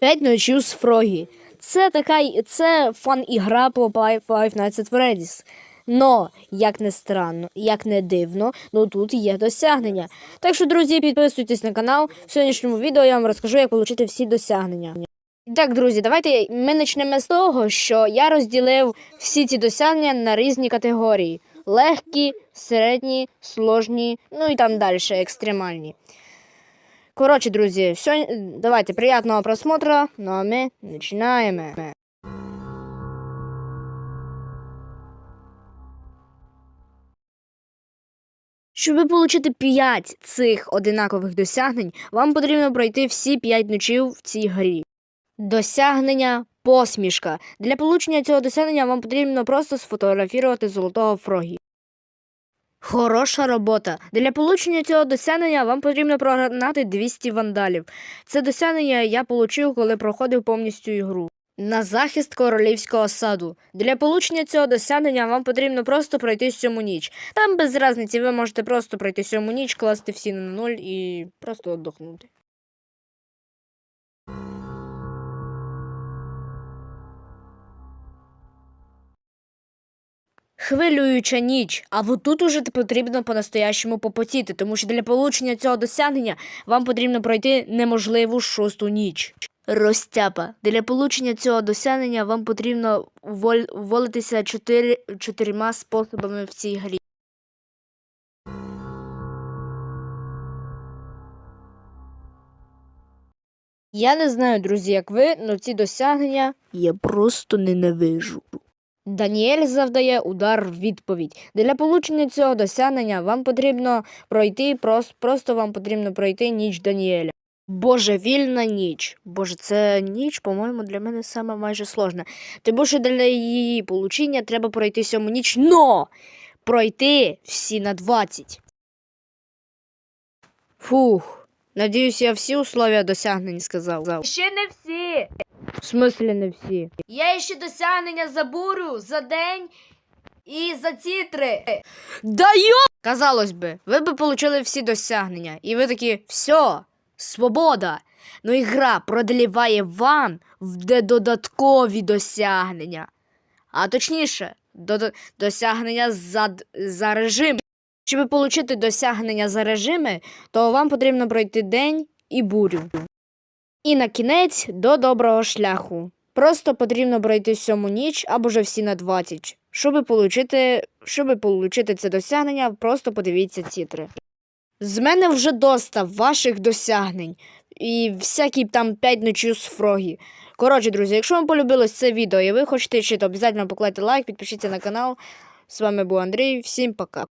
5 ночів з Фрогі. Це така це фан-ігра по Five Nights at Freddy's. Но, як не странно, як не дивно, ну тут є досягнення. Так що, друзі, підписуйтесь на канал. В сьогоднішньому відео я вам розкажу, як отримати всі досягнення. І Так, друзі, давайте ми почнемо з того, що я розділив всі ці досягнення на різні категорії: легкі, середні, сложні, ну і там далі екстремальні. Коротше, друзі, все, давайте приятного просмотра, ну а ми починаємо. Щоб отримати 5 цих одинакових досягнень, вам потрібно пройти всі 5 ночів в цій грі. Досягнення посмішка. Для получення цього досягнення вам потрібно просто сфотографувати золотого фрогі. Хороша робота. Для получення цього досягнення вам потрібно прогнати 200 вандалів. Це досягнення я отримав, коли проходив повністю ігру. На захист королівського саду. Для получення цього досягнення вам потрібно просто пройти сьому ніч. Там без різниці ви можете просто пройти сьому ніч, класти всі на нуль і просто віддохнути. Хвилююча ніч, а от тут уже потрібно по-настоящому попотіти, тому що для получення цього досягнення вам потрібно пройти неможливу шосту ніч. Розтяпа. Для получення цього досягнення вам потрібно воль... волитися чотири... чотирма способами в цій грі. Я не знаю, друзі, як ви, але ці досягнення я просто ненавижу. Даніель завдає удар в відповідь. Для получення цього досягнення вам потрібно пройти, прос- просто вам потрібно пройти ніч Даніеля. Божевільна ніч. Боже, це ніч, по-моєму, для мене саме майже сложна. Тому що для її получення треба пройти сьому ніч, но пройти всі на 20. Фух. Надіюсь, я всі условия досягнень сказав. Ще не всі. В смислі не всі. Є ще досягнення за бурю, за день і за тітри. Да йо! Казалось би, ви б получили всі досягнення, і ви такі, все, свобода. Ну і гра продліває вам в де додаткові досягнення. А точніше, дода- досягнення за, за режим. Щоб отримати досягнення за режими, то вам потрібно пройти день і бурю. І на кінець до доброго шляху. Просто потрібно пройти сьому ніч або вже всі на 20. Щоб получити, щоб получити це досягнення, просто подивіться тітри. З мене вже доста ваших досягнень і всякі там 5 ночів з фрогі. Коротше, друзі, якщо вам полюбилось це відео і ви хочете ще, то обов'язково покладайте лайк, підпишіться на канал. З вами був Андрій. Всім пока.